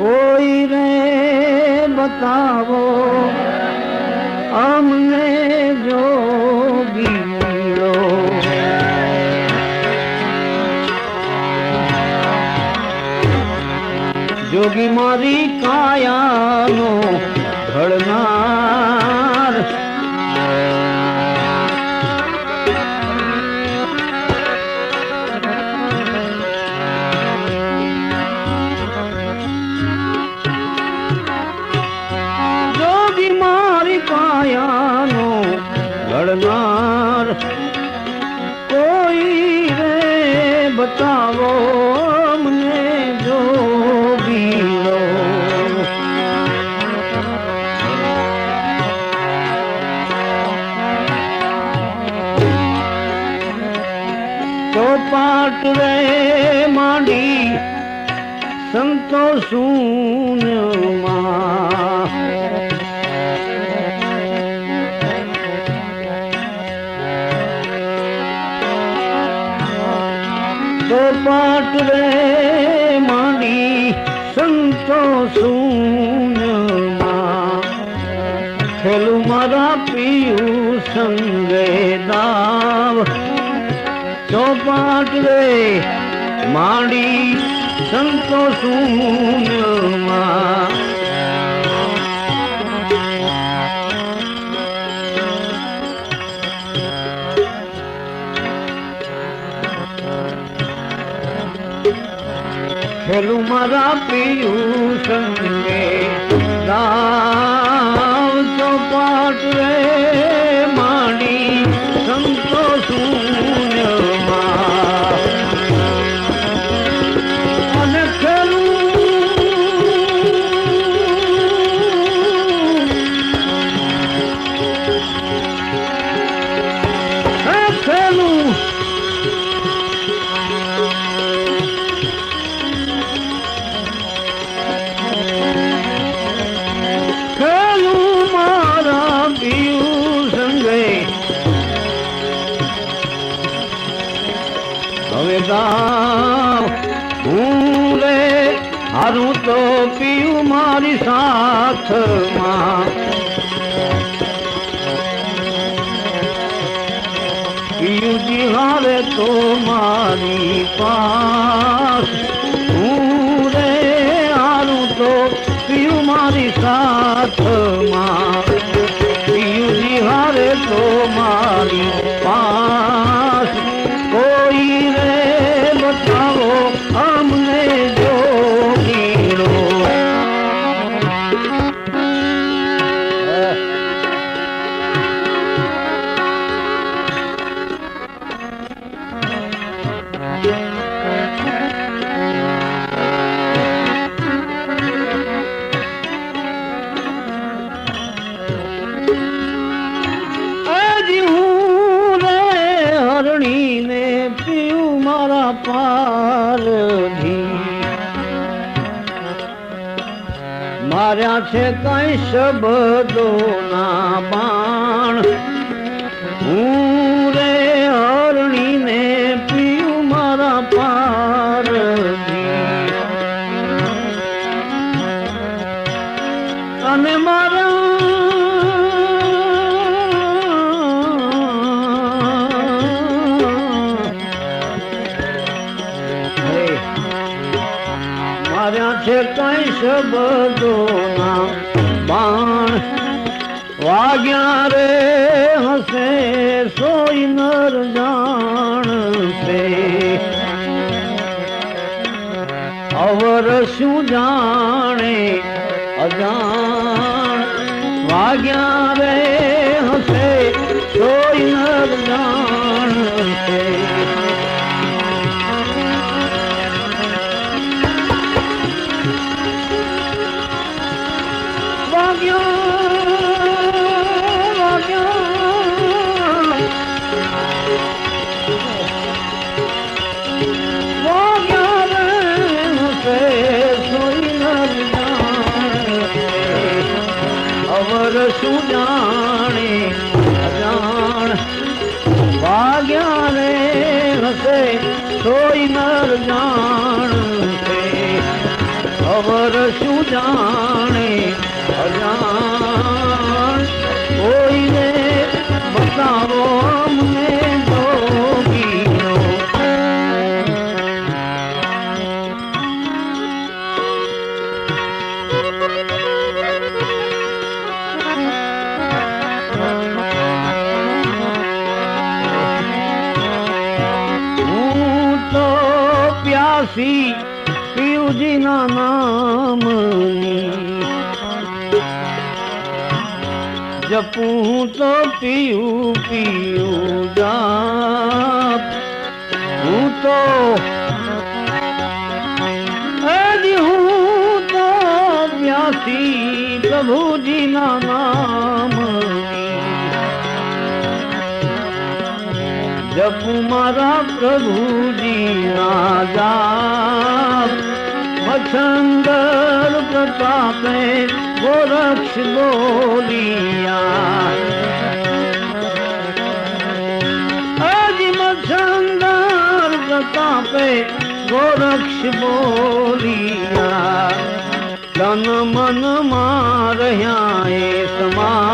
કોઈ રે બતાવો અમને જોગીરો જોગી મારી કાયાનો ઘડનાર ઘડનાર કોઈ રે બતાવો મને જોગીરો ચોપાટ રે માંડી સંતો ખેલું મારા પિયું સંગે દાવ. ચોપાટ રે માડી સંતોષ શૂન્યમાં ખેલું મારા પિયું સંગે હવે ગામ હું રે હારું તો પીયું મારી સાથમાં પિયુજી હારે તો મારી પાસ. પારધી માર્યા છે કઈ શબ્દો ના બાણ હું કઈ શબ્દો ના બાણ વાગ્યા રે હસે સોઈ નર જાણશે અવર શું જાણે અજાણ વાગ્યા રે હસે પ્યાસી પીયુજીના નામ જપું તો પીયું પીયું જાપ હું તો હું તો પ્યાસી પ્રભુજીના નામની જપ મારા પ્રભુજી ના જાપ મચ્છંદર પ્રતાપે ગોરક્ષ બોલિયા. આજ મચ્છંદર પ્રતાપે ગોરક્ષ બોલિયા. તન મનમાં રહ્યા એ સમાય